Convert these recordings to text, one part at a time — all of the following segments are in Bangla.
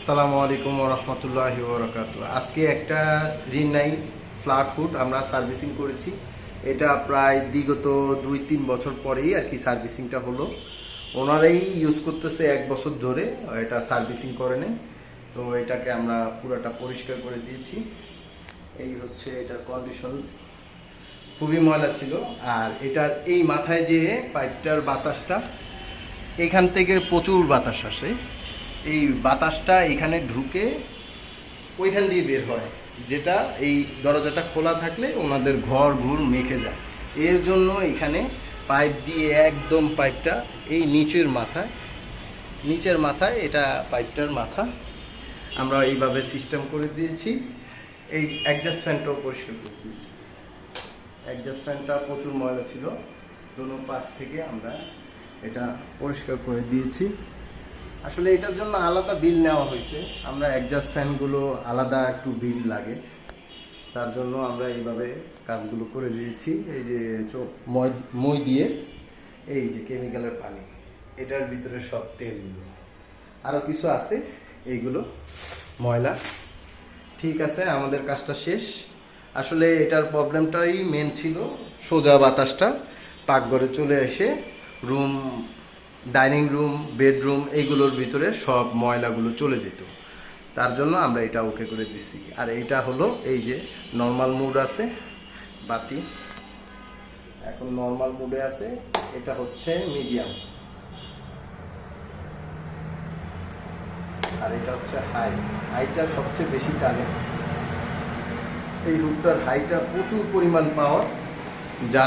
আসসালামু আলাইকুম রহমতুল্লাহ বরকাত আজকে একটা রিনাই ফ্ল্যাট ফুড আমরা সার্ভিসিং করেছি। এটা প্রায় বিগত দুই, তিন বছর পরেই আর কি সার্ভিসিংটা হলো। ওনারাই ইউজ করতেছে এক বছর ধরে, এটা সার্ভিসিং করে নেই। তো এটাকে আমরা পুরোটা পরিষ্কার করে দিয়েছি। এই হচ্ছে এটার কন্ডিশন খুবই ময়লা ছিল। আর এটার এই মাথায় যে পাইপটার বাতাসটা, এখান থেকে প্রচুর বাতাস আসে। এই বাতাসটা এখানে ঢুকে ওইখান দিয়ে বের হয়, যেটা এই দরজাটা খোলা থাকলে ওনাদের ঘর ঘুর মেখে যায়। এর জন্য এখানে পাইপ দিয়ে একদম পাইপটা এই নিচের মাথায় নিচের মাথায় এটা পাইপটার মাথা আমরা এইভাবে সিস্টেম করে দিয়েছি। এই অ্যাডজাস্ট ফ্যানটাও পরিষ্কার করে দিয়েছি। অ্যাডজাস্ট ফ্যানটা প্রচুর ময়লা ছিল, দোনো পাশ থেকে আমরা এটা পরিষ্কার করে দিয়েছি। আসলে এটার জন্য আলাদা বিল নেওয়া হয়েছে। আমরা অ্যাডজাস্ট ফ্যানগুলো আলাদা একটু বিল লাগে। তার জন্য আমরা এইভাবে কাজগুলো করে দিয়েছি। এই যে মই মই দিয়ে, এই যে কেমিক্যালের পানি। এটার ভিতরে সব তেলগুলো। আরও কিছু আছে, এইগুলো, ময়লা। ঠিক আছে, আমাদের কাজটা শেষ। আসলে এটার প্রবলেমটাই মেন ছিল। সোজা বাতাসটা, পাকঘরে চলে এসে রুম ডাইনিং রুম, বেডরুম, এইগুলোর ভিতরে সব ময়লাগুলো চলে যেত। তার জন্য আমরা এটা ওকে করে দিছি। আর এইটা হলো এই যে নর্মাল মুড আছে, বাতি। এখন নর্মাল মুডে আছে, এটা হচ্ছে মিডিয়াম আর এটা হচ্ছে হাই হাইটা সবচেয়ে বেশি টানে। এই হুকটার হাইটা প্রচুর পরিমাণ পাওয়ার যা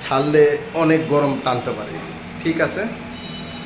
ছাড়লে অনেক গরম টানতে পারে। ঠিক আছে?